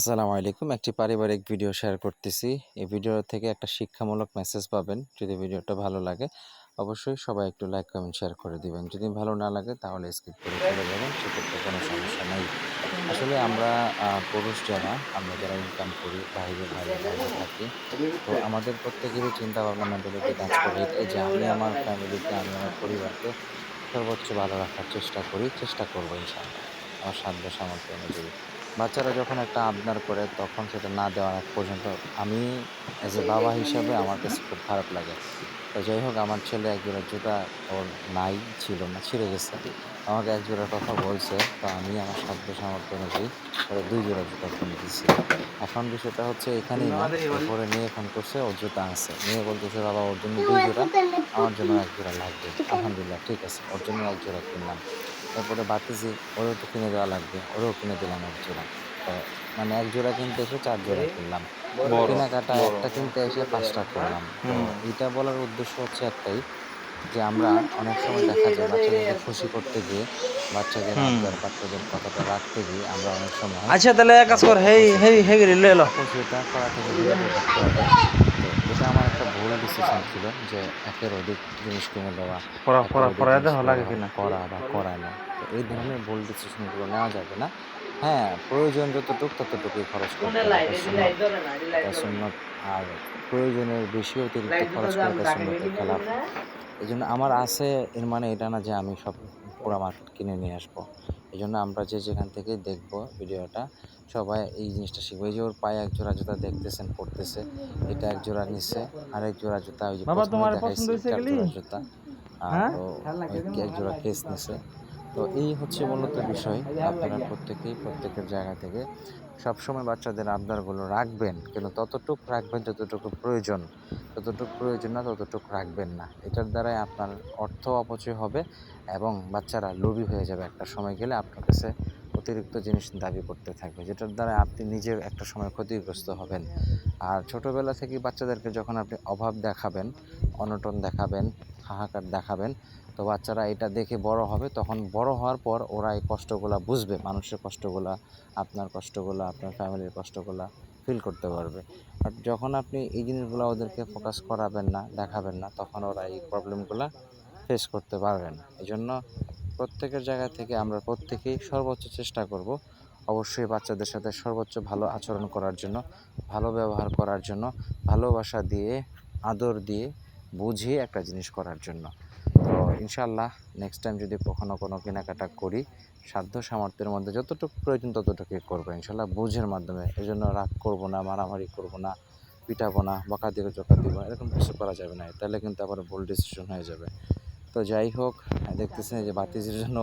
আসসালামু আলাইকুম। একটি পারিবারিক ভিডিও শেয়ার করতেছি। এই ভিডিও থেকে একটা শিক্ষামূলক মেসেজ পাবেন। যদি ভিডিওটা ভালো লাগে, অবশ্যই সবাই একটু লাইক কমেন্ট শেয়ার করে দিবেন। যদি ভালো না লাগে, তাহলে স্কিপ করে চলে যাবেন। সেক্ষেত্রে কোনো সমস্যা নেই। আসলে আমরা পুরুষ যারা, আমরা যারা ইনকাম করি বাইরে বাইরে বাইরে থাকি, তো আমাদের প্রত্যেকেরই চিন্তা ভাবনা মেন্টালিটি কাজ করে। যে আমি আমার ফ্যামিলিকে আমি আমার পরিবারকে সর্বোচ্চ ভালো রাখার চেষ্টা করি, চেষ্টা করব ইনশাআল্লাহ। আমার সাধ্য সামর্থ্য অনুযায়ী। বাচ্চারা যখন একটা আবদার করে, তখন সেটা না দেওয়ার পর্যন্ত আমি অ্যাজ এ বাবা হিসাবে আমার কাছে খুব খারাপ লাগে। তো যাই হোক, আমার ছেলে এক জোড়া জুতা ওর নাই, ছিল না, ছিঁড়ে গেছে। আমাকে এক জোড়া কথা বলছে, তো আমি আমার সাধ্য সামর্থ্য অনুযায়ী ওরা দুই জোড়া জুতা কিনে দিচ্ছি এখন বিষয়টা হচ্ছে এখানেই না নিয়ে ফোন করছে, ওর জুতা আছে। নিয়ে বলতেছে, বাবা, ওর জন্য দুই জোড়া, আমার জন্য এক জোড়া লাগবে। আলহামদুলিল্লাহ, ঠিক আছে, ওর জন্য এক জোড়া কিনলাম। তারপরে বাতিজি ওরও তো কিনে দেওয়া লাগবে ওরও কিনে দিলাম এক জোড়া। মানে এক জোড়া কিনতে এসে চার জোড়া কিনলাম। কেনাকাটা একটা কিনতে এসে পাঁচটা করলাম। এটা বলার উদ্দেশ্য হচ্ছে একটাই যে আমরা অনেক সময় দেখা যায় বাচ্চাদের খুশি করতে গিয়ে বাচ্চাদের আবদার বাচ্চাদের কথাটা রাখতে গিয়ে আমরা অনেক সময় আচ্ছা তাহলে এক কাজ কর হেই হেই হেই লে এলো খুশিটা করা। থেকে এটা আমার একটা ভুল ডিসিশন ছিল যে একের অধিক জিনিস কিনে দেওয়া পড়া একের পড়া পড়া দেওয়া লাগে কিনা? করা বা করায় না। তো এই ধরনের ভুল ডিসিশনগুলো নেওয়া যাবে না। হ্যাঁ প্রয়োজন যতটুকু ততটুকুই খরচ করতে সুন্নত। আর প্রয়োজনের বেশি অতিরিক্ত খরচ করাটা সুন্নতের খেলাফ এই জন্য আমার আছে এর মানে এটা না যে আমি সব পুরো মার্কেট কিনে নিয়ে আসব। এই জন্য আমরা যে যেখান থেকে দেখব ভিডিওটা সবাই এই জিনিসটা শিখব এই যে ওর পায়ে এক জোড়া জুতা দেখতেছেন পড়তেছে এটা এক জোড়া নিচ্ছে আর এক জোড়া জুতা ওই যে? জোড়া জুতা আর হ্যাঁ? এক জোড়া কেস নিছে তো এই হচ্ছে মূলত বিষয়। আপনারা প্রত্যেকেই, প্রত্যেকের জায়গা থেকে সবসময় বাচ্চাদের আবদারগুলো রাখবেন। কিন্তু ততটুকু রাখবেন, যতটুকু প্রয়োজন। যতটুকু প্রয়োজন না, ততটুকু রাখবেন না। এটার দ্বারাই আপনার অর্থ অপচয় হবে এবং বাচ্চারা লোভী হয়ে যাবে একটা সময় গেলে আপনার কাছে অতিরিক্ত জিনিস দাবি করতে থাকবে, যেটার দ্বারা আপনি নিজে একটা সময় ক্ষতিগ্রস্ত হবেন। আর ছোটোবেলা থেকেই বাচ্চাদেরকে যখন আপনি অভাব দেখাবেন, অনটন দেখাবেন হাহাকার দেখাবেন। তো বাচ্চারা এটা দেখে বড় হবে। তখন বড় হওয়ার পর ওরা এই কষ্টগুলো বুঝবে। মানুষের কষ্টগুলা, আপনার কষ্টগুলো, আপনার ফ্যামিলির কষ্টগুলো ফিল করতে পারবে। আর যখন আপনি এই জিনিসগুলো ওদেরকে ফোকাস করাবেন না, দেখাবেন না, তখন ওরা এই প্রবলেমগুলো ফেস করতে পারবে না। এই জন্য প্রত্যেকের জায়গা থেকে আমরা প্রত্যেকেই সর্বোচ্চ চেষ্টা করব অবশ্যই বাচ্চাদের সাথে সর্বোচ্চ ভালো আচরণ করার জন্য, ভালো ব্যবহার করার জন্য, ভালোবাসা দিয়ে, আদর দিয়ে বুঝিয়ে একটা জিনিস করার জন্য। তো ইনশাল্লাহ নেক্সট টাইম যদি কখনো কোনো কেনাকাটা করি, সাধ্য সামর্থ্যের মধ্যে যতটুকু প্রয়োজন ততটুকু করব। ইনশাল্লাহ বুঝের মাধ্যমে এই জন্য রাগ করব না, মারামারি করব না, পিটাবো না, বকা দিব চোখা দিব, এরকম কিছু করা যাবে না। তাহলে কিন্তু আবার ভুল ডিসিশন হয়ে যাবে। তো যাই হোক, দেখতেছেন যে বাতিজির জন্য